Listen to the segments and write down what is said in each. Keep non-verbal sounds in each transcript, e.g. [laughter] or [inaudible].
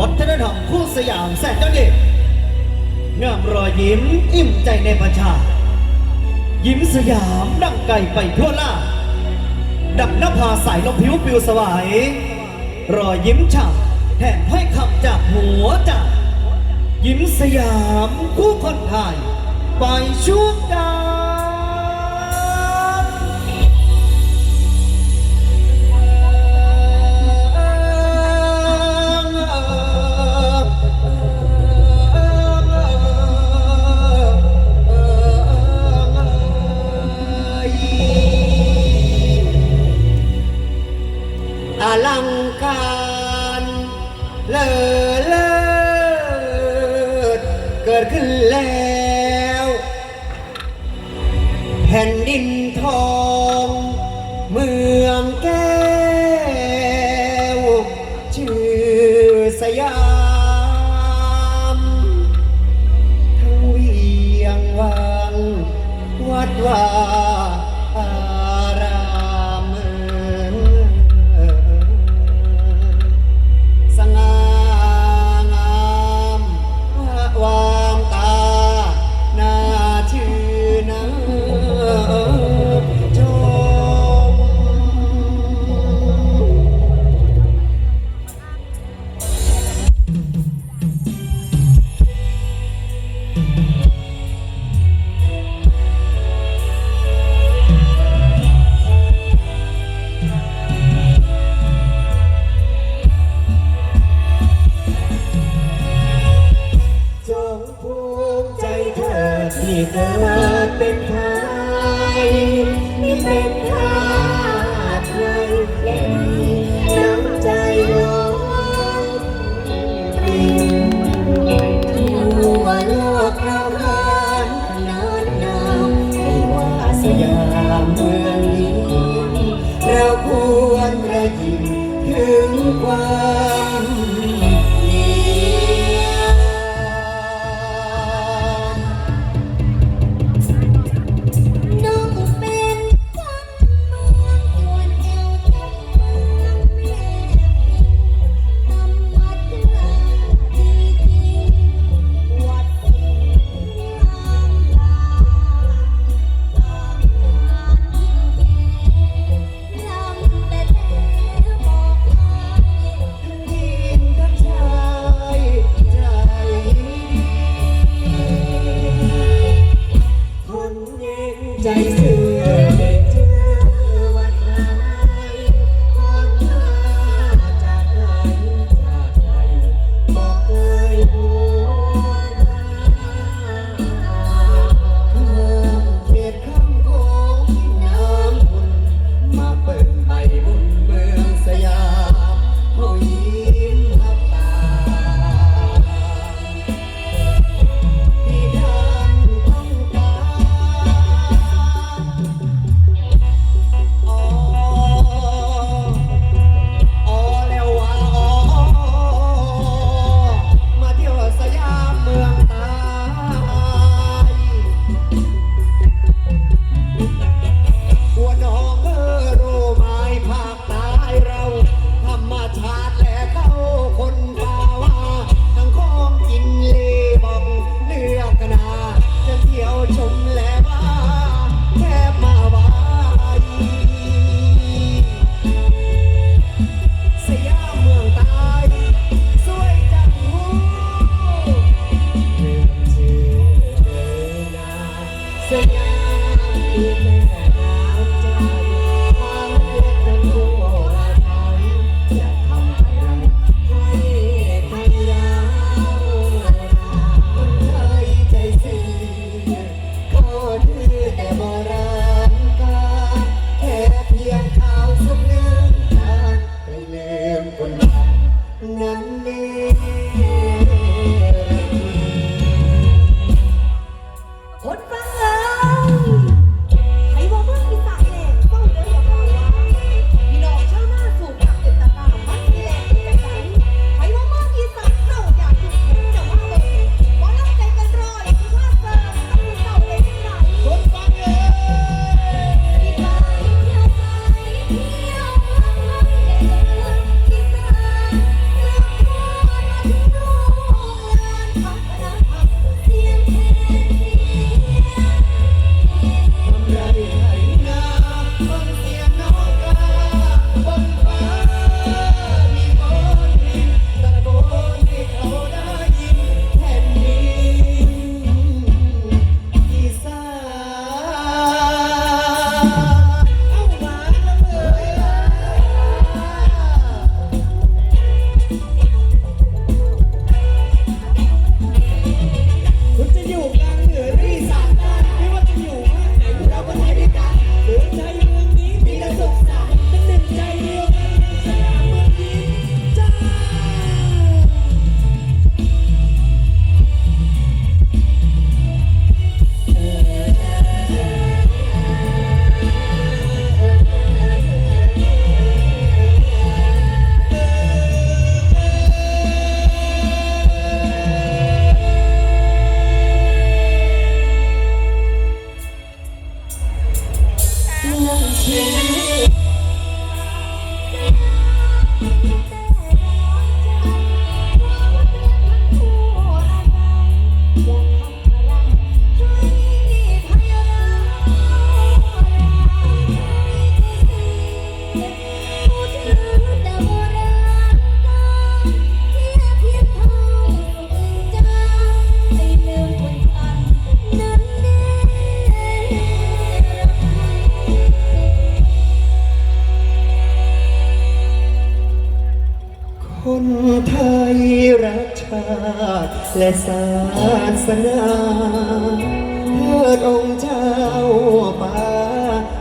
วัฒนธรรมคู่สยามแสนเด็ดงามรอยยิ้มอิ่มใจในประชา ยิ้มสยามดังไกลไปทั่วล่า ดับนภาสายลมผิวปิวสวาย รอยยิ้มฉ่ำแถมให้คำจากหัวจักยิ้มสยามคู่คนไทย ไปชุกดา lượng ca เป็นไทยนี่เป็นทาสใทยและมีน้ำใจร้อนดิ่งทั่วโลกเรา ไทยรักชาติและศาสนาเทิดองค์เจ้าป่า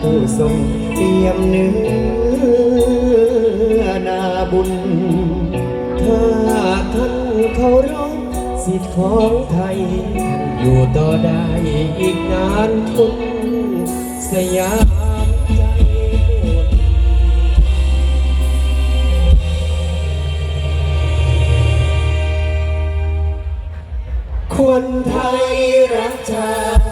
ผู้ทรงเปี่ยมเนื้อนาบุญ ถ้าท่านเคารพสิทธิของไทย อยู่ต่อได้อีกนานทุนสยาม คนไทยรักชาติ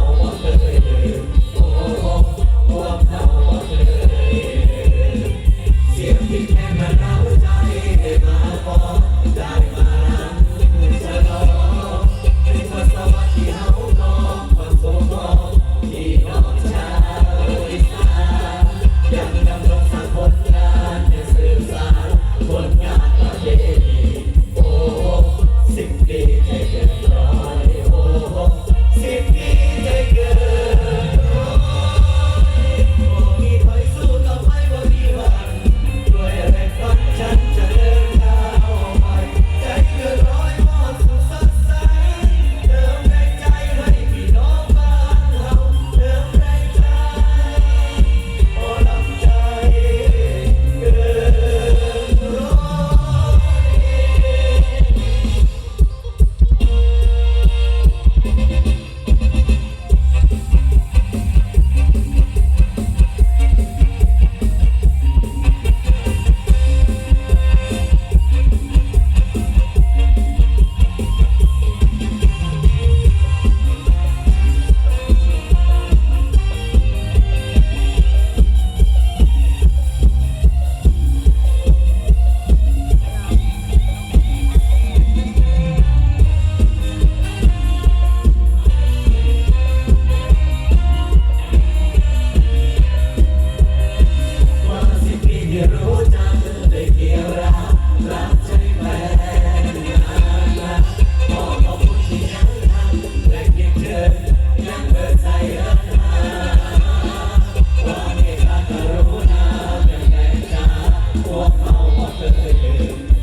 เอาเธอ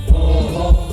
Oh, [laughs]